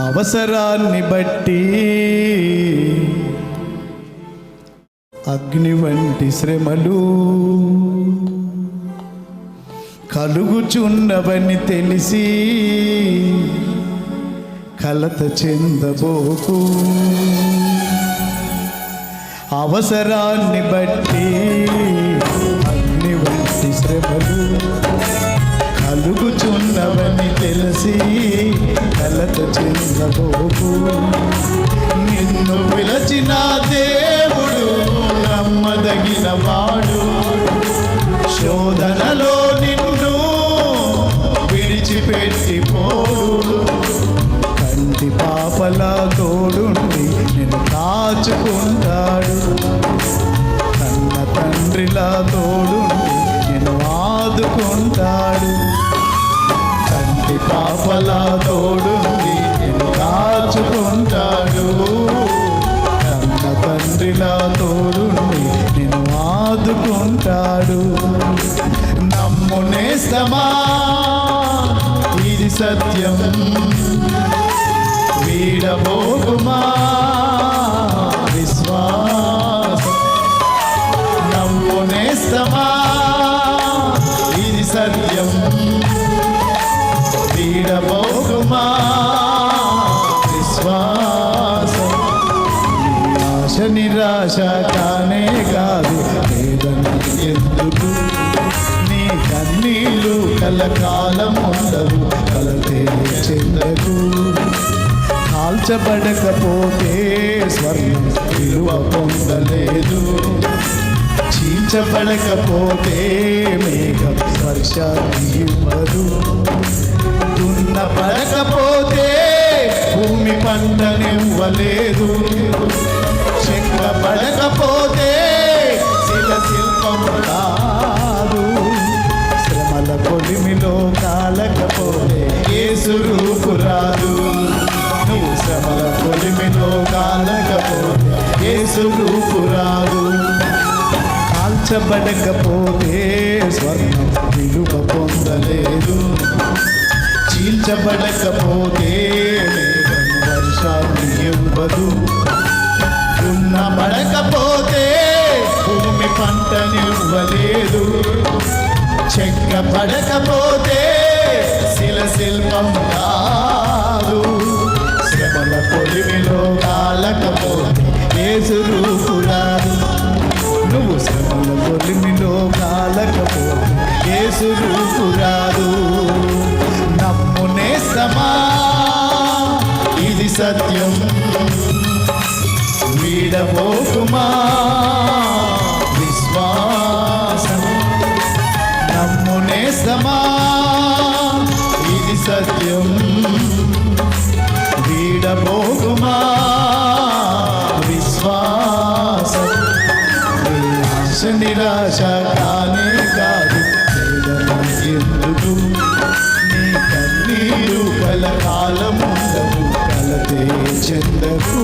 అవసరాన్ని బట్టి. అగ్ని వంటి శ్రమలు కలుగుచున్నవని తెలిసి కలత చెందబోకు. అవసరాన్ని బట్టి అగ్ని వంటి శ్రమలు అలుగుచున్నవని తెలిసి కలత చెందబోకు. నిన్ను పిలచిన దేవుడు నమ్మదగిన వాడు. శోధనలో నిన్ను విడిచిపెట్టిపోడు కంటి పాపల తోడుండి నిన్ను కాచుకుంటాడు. కన్న తండ్రిలా తోడు ఆదుకుంటాడు నమ్మునేస్తమా ఇది సత్యం. వీడబోకుమా? నీ నిరాశ కానే కాదు. వేదన ఎందుకు? నీ కన్నీళ్ళు కలకాలం ఉండవు. కలతే చెందకు. కాల్చబడకపోతే స్వర్ణం విలువ పొందలేదు. చీల్చబడకపోతే మేఘం స్పర్శ ఇవ్వదు. దున్న పడకపోతే భూమి పంటనివ్వలేదు కాదు శ్రమల కొలిమిలో కాలకపోతే ఏసు రూపు రాదు. నువ్వు శ్రమల కొలిమిలో కాలకపోతే ఏసు రూపు రాదు. కాల్చబడకపోతే స్వర్ణం విలువ పొందలేదు. చీల్చబడకపోతే మేఘం వర్షాన్ని ఇవ్వదు. పంటనివ్వలేదు. చెక్క పడకపోతే శిల శిల్పం కాదు. శ్రమల పొలిమిలో కాలకపోతే ఏసు రూపు రాదు. నువ్వు శ్రమల పొలిమిలో కాలకపోతే ఏసు రూపు రాదు. ఇది సత్యం. వీడబోకుమా నమ్మునేస్తమా ఇది సత్యం. వీడబోకుమా విశ్వాస. నిరాశ నిరాశ కానే కాదు ఎందుకు? నీ కన్నీరు కల కాలం కలతే చెందకు.